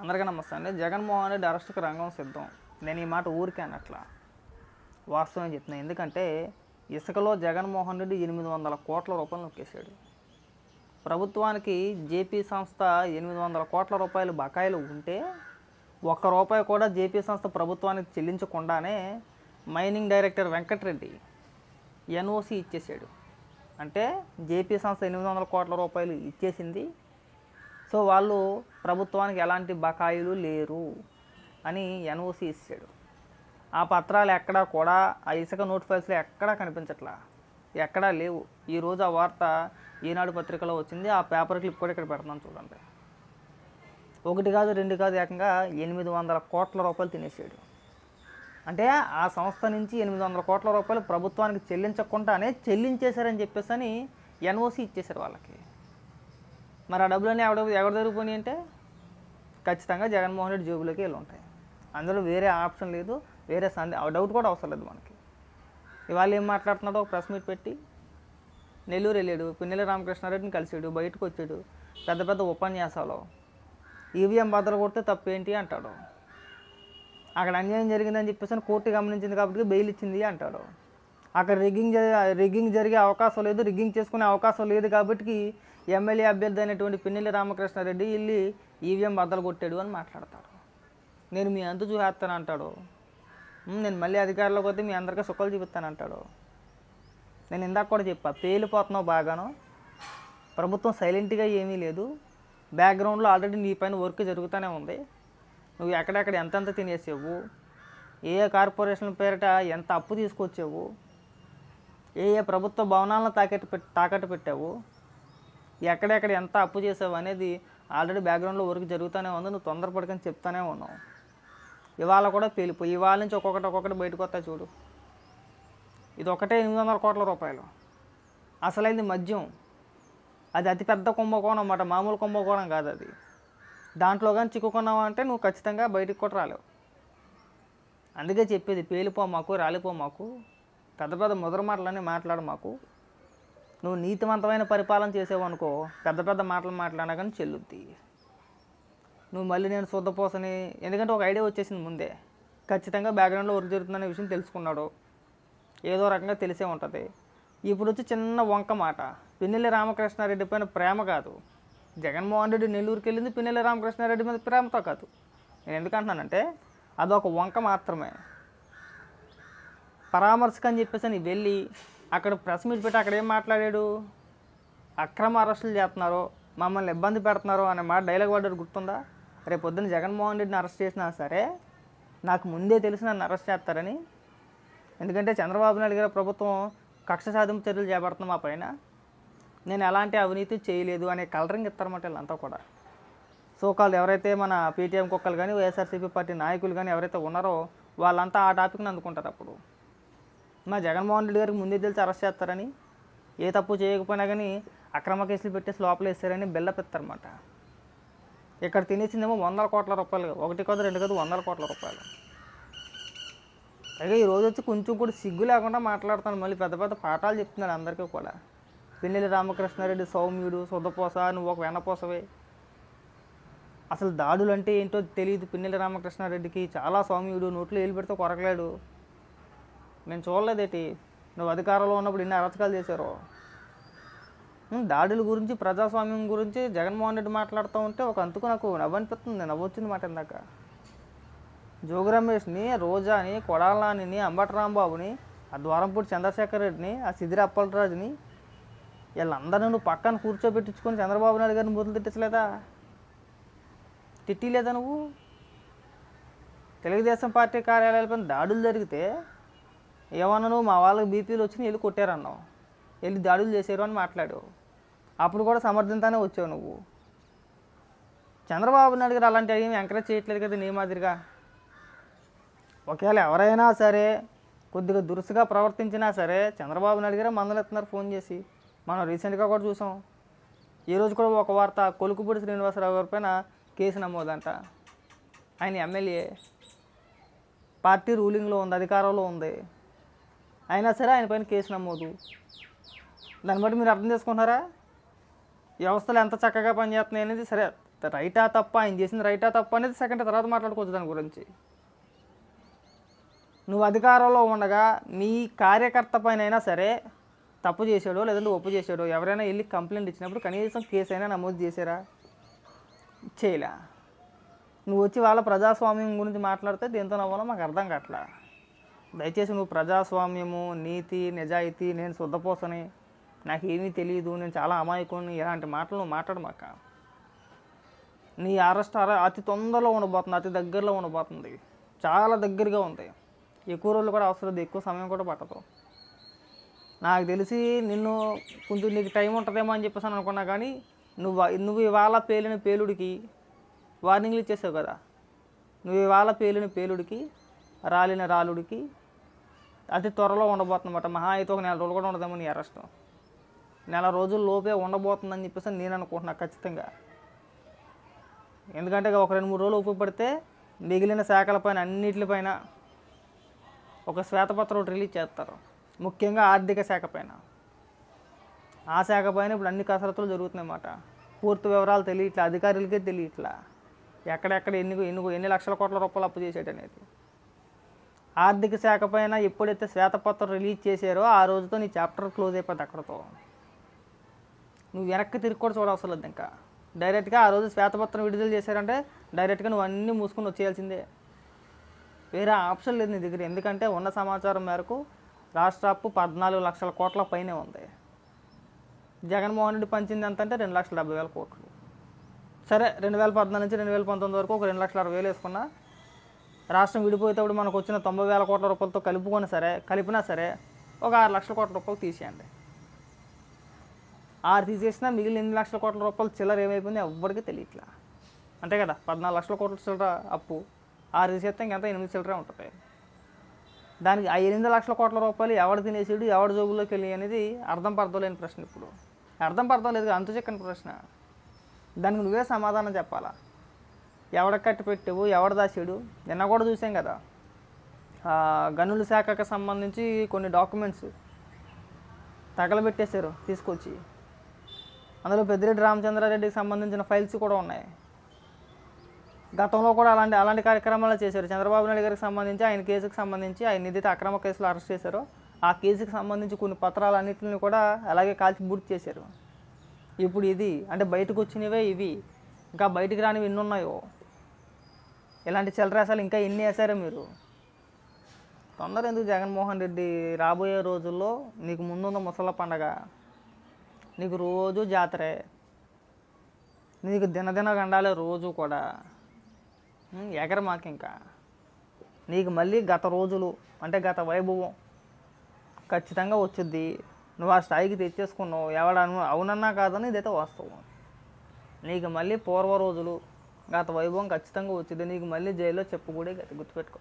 అందరికీ నమస్తే అండి. జగన్మోహన్ రెడ్డి అరెస్ట్కి రంగం సిద్ధం. నేను ఈ మాట ఊరికే అట్లా వాస్తవం చెప్తున్నాను ఎందుకంటే ఇసుకలో జగన్మోహన్ రెడ్డి ఎనిమిది వందల కోట్ల రూపాయలు నొక్కేశాడు. ప్రభుత్వానికి జేపీ సంస్థ ఎనిమిది వందల కోట్ల రూపాయలు బకాయిలు ఉంటే ఒక్క రూపాయి కూడా జేపీ సంస్థ ప్రభుత్వానికి చెల్లించకుండానే మైనింగ్ డైరెక్టర్ వెంకటరెడ్డి ఎన్ఓసి ఇచ్చేసాడు అంటే జేపీ సంస్థ ఎనిమిది వందల కోట్ల రూపాయలు ఇచ్చేసింది సో వాళ్ళు ప్రభుత్వానికి ఎలాంటి బకాయిలు లేరు అని ఎన్ఓసి ఇచ్చాడు. ఆ పత్రాలు ఎక్కడా కూడా ఆ ఇసుక నోట్ ఫైల్స్లో ఎక్కడా కనిపించట్లా? ఎక్కడా లేవు. ఈరోజు ఆ వార్త ఈనాడు పత్రికలో వచ్చింది. ఆ పేపర్ క్లిప్ కూడా ఇక్కడ పెడుతున్నాను చూడండి. ఒకటి కాదు రెండు కాదు ఏకంగా ఎనిమిది వందల కోట్ల రూపాయలు తినేసాడు. అంటే ఆ సంస్థ నుంచి ఎనిమిది వందల కోట్ల రూపాయలు ప్రభుత్వానికి చెల్లించకుండానే చెల్లించేశారని చెప్పేసి అని ఎన్ఓసి ఇచ్చేశారు వాళ్ళకి. మరి ఆ డబ్బులన్నీ ఎవడ ఎవరి దగ్గర అంటే ఖచ్చితంగా జగన్మోహన్ రెడ్డి జోబులోకి వెళ్ళి ఉంటాయి. అందులో వేరే ఆప్షన్ లేదు వేరే సందే డౌట్ కూడా అవసరం లేదు మనకి. ఇవాళ ఏం మాట్లాడుతున్నాడో ఒక ప్రెస్ మీట్ పెట్టి నెల్లూరు వెళ్ళాడు పిన్నెల రామకృష్ణారెడ్డిని కలిసాడు బయటకు వచ్చాడు పెద్ద పెద్ద ఉపన్యాసాలు. ఈవీఎం బద్దలు కొడితే తప్పేంటి అంటాడు. అక్కడ అన్యాయం జరిగిందని చెప్పేసి కోర్టు గమనించింది కాబట్టి బెయిల్ ఇచ్చింది అంటాడు. అక్కడ రిగ్గింగ్ జరిగే రిగ్గింగ్ జరిగే అవకాశం లేదు రిగ్గింగ్ చేసుకునే అవకాశం లేదు కాబట్టి ఎమ్మెల్యే అభ్యర్థి అయినటువంటి పిన్నెల్లి రామకృష్ణారెడ్డి వెళ్ళి ఈవీఎం బద్దలు కొట్టాడు అని మాట్లాడతాడు. నేను మీ అంతు చూసేస్తాను అంటాడు. నేను మళ్ళీ అధికారంలోకి వస్తే మీ అందరికీ సుఖాలు చూపిస్తాను అంటాడు. నేను ఇందాక కూడా చెప్పా పేలిపోతున్నావు బాగాను. ప్రభుత్వం సైలెంట్గా ఏమీ లేదు. బ్యాక్గ్రౌండ్లో ఆల్రెడీ నీ పైన వర్క్ జరుగుతూనే ఉంది. నువ్వు ఎక్కడెక్కడ ఎంతెంత తినేసావు? ఏ ఏ కార్పొరేషన్ పేరిట ఎంత అప్పు తీసుకొచ్చావు? ఏ ఏ ప్రభుత్వ భవనాలను తాకట్టు పెట్టి తాకట్టు పెట్టావు? ఎక్కడెక్కడ ఎంత అప్పు చేసావు అనేది ఆల్రెడీ బ్యాక్గ్రౌండ్లో వర్క్ జరుగుతూనే ఉంది. నువ్వు తొందరపడకని చెప్తానే ఉన్నావు. ఇవాళ కూడా పేలిపోయి ఇవాళ నుంచి ఒక్కొక్కటి ఒక్కొక్కటి బయటకు వస్తాయి చూడు. ఇది ఒకటే ఎనిమిది వందల కోట్ల రూపాయలు. అసలైంది మద్యం. అది అతిపెద్ద కుంభకోణం అన్నమాట. మామూలు కుంభకోణం కాదు అది. దాంట్లో కానీ చిక్కుకున్నావు అంటే నువ్వు ఖచ్చితంగా బయటికి కూడా రాలేవు. అందుకే చెప్పేది పేలిపో మాకు రాలిపో మాకు. పెద్ద పెద్ద ముద్ర మాటలన్నీ మాట్లాడు మాకు. నువ్వు నీతివంతమైన పరిపాలన చేసావు అనుకో పెద్ద పెద్ద మాటలు మాట్లాడినా కానీ చెల్లుద్ది. నువ్వు మళ్ళీ నేను శుద్ధపోసని ఎందుకంటే ఒక ఐడియా వచ్చేసింది ముందే. ఖచ్చితంగా బ్యాక్గ్రౌండ్లో వర్క్ జరుగుతుందనే విషయం తెలుసుకున్నాడు. ఏదో రకంగా తెలిసే ఉంటుంది. ఇప్పుడు వచ్చి చిన్న వంక మాట. పిన్నెల్లి రామకృష్ణారెడ్డి పైన ప్రేమ కాదు. జగన్మోహన్ రెడ్డి నెల్లూరుకి వెళ్ళింది పిన్నెల్లి రామకృష్ణారెడ్డి మీద ప్రేమతో కాదు. నేను ఎందుకంటున్నానంటే అదొక వంక మాత్రమే. పరామర్శకని అని చెప్పేసి అని వెళ్ళి అక్కడ ప్రెస్ మీట్ పెట్టి అక్కడ ఏం మాట్లాడాడు? అక్రమ అరెస్టులు చేస్తున్నారు మమ్మల్ని ఇబ్బంది పెడుతున్నారు అనే మాట డైలాగ్ వాడారు గుర్తుందా? రేపు పొద్దున్న జగన్మోహన్ రెడ్డిని అరెస్ట్ చేసినా సరే నాకు ముందే తెలిసి నన్ను అరెస్ట్ చేస్తారని. ఎందుకంటే చంద్రబాబు నాయుడు గారి ప్రభుత్వం కక్ష సాధింపు చర్యలు చేపడుతున్న మా పైన. నేను ఎలాంటి అవినీతి చేయలేదు అనే కలరింగ్ ఇస్తారన్నమాట వీళ్ళంతా కూడా. సో కాళ్ళు ఎవరైతే మన పీటీఎం కుక్కలు కానీ వైఎస్ఆర్సీపీ పార్టీ నాయకులు కానీ ఎవరైతే ఉన్నారో వాళ్ళంతా ఆ టాపిక్ని అందుకుంటారు అప్పుడు. మా జగన్మోహన్ రెడ్డి గారికి ముందే తెలిసి అరెస్ట్ చేస్తారని ఏ తప్పు చేయకపోయినా కానీ అక్రమ కేసులు పెట్టేసి లోపల వేస్తారని బెల్లపెత్తారన్నమాట ఇక్కడ తినేసిందేమో వందల కోట్ల రూపాయలు ఒకటి కాదు రెండు కాదు వందల కోట్ల రూపాయలు. పైగా ఈరోజు వచ్చి కొంచెం కూడా సిగ్గు లేకుండా మాట్లాడుతాను మళ్ళీ పెద్ద పెద్ద పాఠాలు చెప్తున్నాడు అందరికీ కూడా. పిన్నెల్లి రామకృష్ణారెడ్డి సౌమ్యుడు సుద్దపోస నువ్వు ఒక వెనపోసవే అసలు దాడులు అంటే ఏంటో తెలియదు పిన్నెల్లి రామకృష్ణారెడ్డికి. చాలా సౌమ్యుడు నోట్లో ఏలు పెడితే కొరకలేడు. నేను చూడలేదేటి నువ్వు అధికారంలో ఉన్నప్పుడు ఎన్ని అరచకాలు చేశారు. దాడుల గురించి ప్రజాస్వామ్యం గురించి జగన్మోహన్ రెడ్డి మాట్లాడుతూ ఉంటే ఒక అంతుకు నాకు నవ్వనిపిస్తుంది. నవ్వొచ్చింది మాట ఇందాక. జోగి రమేష్ని రోజాని కొడాలానిని అంబటి రాంబాబుని ఆ ద్వారంపూడి చంద్రశేఖర్ రెడ్డిని ఆ సిదిరి అప్పలరాజుని వీళ్ళందరినీ నువ్వు పక్కన కూర్చోబెట్టించుకొని చంద్రబాబు నాయుడు గారిని బుద్ధులు తిట్టలేదా తిట్టిలేదా నువ్వు? తెలుగుదేశం పార్టీ కార్యాలయాలపై దాడులు జరిగితే ఏమన్నా నువ్వు మా వాళ్ళకి బీపీలు వచ్చి వెళ్ళి కొట్టారన్నావు. వెళ్ళి దాడులు చేశారు అని మాట్లాడావు అప్పుడు కూడా సమర్థంతానే వచ్చావు నువ్వు. చంద్రబాబు నాయుడు గారు అలాంటి ఏమి ఎంకరేజ్ చేయట్లేదు కదా నీ మాదిరిగా. ఒకవేళ ఎవరైనా సరే కొద్దిగా దురుసుగా ప్రవర్తించినా సరే చంద్రబాబు నాయుడు గారే మందలెత్తున్నారు ఫోన్ చేసి. మనం రీసెంట్గా కూడా చూసాం. ఈరోజు కూడా ఒక వార్త కొలుకుపూడి శ్రీనివాసరావు గారి పైన కేసు నమోదంట. ఆయన ఎమ్మెల్యే. పార్టీ రూలింగ్లో ఉంది అధికారంలో ఉంది. అయినా సరే ఆయన పైన కేసు నమోదు. దాన్ని బట్టి మీరు అర్థం చేసుకుంటున్నారా? వ్యవస్థలు ఎంత చక్కగా పనిచేస్తున్నాయి అనేది సరే రైటా తప్ప ఆయన చేసింది రైటా తప్ప అనేది సెకండ్ తర్వాత మాట్లాడుకోవచ్చు దాని గురించి. నువ్వు అధికారంలో ఉండగా నీ కార్యకర్త పైన అయినా సరే తప్పు చేశాడో లేదంటే ఒప్పు చేశాడో ఎవరైనా వెళ్ళి కంప్లైంట్ ఇచ్చినప్పుడు కనీసం కేసు అయినా నమోదు చేశారా? చేయలే. నువ్వు వచ్చి వాళ్ళ ప్రజాస్వామ్యం గురించి మాట్లాడితే దేంతో నవ్వాలో మాకు అర్థం కావట్లా. దయచేసి నువ్వు ప్రజాస్వామ్యము నీతి నిజాయితీ నేను శుద్ధపోసని నాకు ఏమీ తెలియదు నేను చాలా అమాయకుని ఇలాంటి మాటలు మాట్లాడమాక. నీ అరెస్ట్ అర అతి తొందరలో ఉండబోతుంది అతి దగ్గరలో ఉండబోతుంది. చాలా దగ్గరగా ఉంది. ఎక్కువ రోజులు కూడా అవసరం ఎక్కువ సమయం కూడా పట్టదు. నాకు తెలిసి నిన్ను కొంచెం నీకు టైం ఉంటుందేమో అని చెప్పేసి అని అనుకున్నా కానీ నువ్వు నువ్వు ఇవాళ పేలిన పేలుడికి వార్నింగ్లు ఇచ్చేసావు కదా. నువ్వు ఇవాళ పేలిన పేలుడికి రాలిన రాలుడికి అతి త్వరలో ఉండబోతుందన్నమాట. మహా అయితే ఒక నెల రోజులు కూడా ఉండదేమో నీ అరెస్ట్. నెల రోజుల లోపే ఉండబోతుందని చెప్పేసి నేను అనుకుంటున్నా ఖచ్చితంగా. ఎందుకంటే ఒక రెండు మూడు రోజులు ఉపయోగపడితే మిగిలిన శాఖలపైన అన్నిటిపైన ఒక శ్వేతపత్రం ఒకటి రిలీజ్ చేస్తారు. ముఖ్యంగా ఆర్థిక శాఖ పైన. ఆ శాఖ పైన ఇప్పుడు అన్ని కసరత్తులు జరుగుతున్నాయన్నమాట పూర్తి వివరాలు తెలియట్లా అధికారులకే తెలియట్లా. ఎక్కడెక్కడ ఎన్ని ఎన్ని ఎన్ని లక్షల కోట్ల రూపాయలు అప్పు చేసేటనేది ఆర్థిక శాఖ పైన ఎప్పుడైతే శ్వేతపత్రం రిలీజ్ చేశారో ఆ రోజుతో నీ చాప్టర్ క్లోజ్ అయిపోద్ది అక్కడతో. నువ్వు వెనక్కి తిరిగి కూడా చూడవసరం లేదు ఇంకా. డైరెక్ట్గా ఆ రోజు శ్వేతపత్రం విడుదల చేశారంటే డైరెక్ట్గా నువ్వు అన్నీ మూసుకొని వచ్చేయాల్సిందే. వేరే ఆప్షన్ లేదు నీ దగ్గర. ఎందుకంటే ఉన్న సమాచారం మేరకు రాష్ట్ర అప్పు పద్నాలుగు లక్షల కోట్ల పైనే ఉంది. జగన్మోహన్ రెడ్డి పంచింది ఎంత అంటే రెండు లక్షల డెబ్బై వేల కోట్లు. సరే రెండు వేల పద్నాలుగు నుంచి రెండు వేల పంతొమ్మిది వరకు ఒక రెండు లక్షల అరవై వేలు వేసుకున్నా రాష్ట్రం విడిపోయేటప్పుడు మనకు వచ్చిన తొంభై వేల కోట్ల రూపాయలతో కలుపుకొని సరే కలిపినా సరే ఒక ఆరు లక్షల కోట్ల రూపాయలు తీసేయండి. ఆరు తీసేసినా మిగిలిన ఎనిమిది లక్షల కోట్ల రూపాయలు చిల్లర ఏమైపోయింది ఎవ్వరికీ తెలియట్లా. అంతే కదా పద్నాలుగు లక్షల కోట్ల చిల్లర అప్పు ఆరు తీసేస్తే ఇంకెంత ఎనిమిది చిల్లరే ఉంటుంది. దానికి ఆ ఎనిమిది లక్షల కోట్ల రూపాయలు ఎవడు తినేసాడు ఎవడి జోబులోకి వెళ్ళి అనేది అర్థం పర్థం ప్రశ్న ఇప్పుడు. అర్థం పర్థం లేదు అంతు చెక్కని ప్రశ్న. దానికి నువ్వే సమాధానం చెప్పాలా? ఎవడ కట్టి పెట్టావు ఎవడ దాచాడు? నిన్న కూడా చూసాం కదా. గనుల శాఖకు సంబంధించి కొన్ని డాక్యుమెంట్స్ తగలబెట్టేశారు తీసుకొచ్చి. అందులో పెద్దిరెడ్డి రామచంద్రారెడ్డికి సంబంధించిన ఫైల్స్ కూడా ఉన్నాయి. గతంలో కూడా అలాంటి అలాంటి కార్యక్రమాలు చేశారు. చంద్రబాబు నాయుడు గారికి సంబంధించి ఆయన కేసుకు సంబంధించి ఆయన నిధిత అక్రమ కేసులో అరెస్ట్ చేశారు ఆ కేసుకు సంబంధించి కొన్ని పత్రాలన్నింటిని కూడా అలాగే కాల్చి బూర్తి చేశారు. ఇప్పుడు ఇది అంటే బయటకు వచ్చినవే ఇవి. ఇంకా బయటికి రానివి ఎన్నున్నాయో? ఇలాంటి చిల్లరేసాలు ఇంకా ఎన్ని వేశారో మీరు? తొందర ఎందుకు జగన్మోహన్ రెడ్డి రాబోయే రోజుల్లో నీకు ముందున్న ముసల పండగ? నీకు రోజు జాతరే. నీకు దినదిన గండాలే రోజు కూడా. ఉం, మాకు ఇంకా నీకు మళ్ళీ గత రోజులు అంటే గత వైభవం ఖచ్చితంగా వచ్చుద్ది. నువ్వు ఆ స్థాయికి తెచ్చేసుకున్నావు. ఎవడను అవునన్నా కాదని ఇదైతే వాస్తవం. నీకు మళ్ళీ పూర్వ రోజులు గత వైభవం ఖచ్చితంగా వచ్చింది. నీకు మళ్ళీ జైల్లో చెప్పుకూడే గతి గుర్తుపెట్టుకో.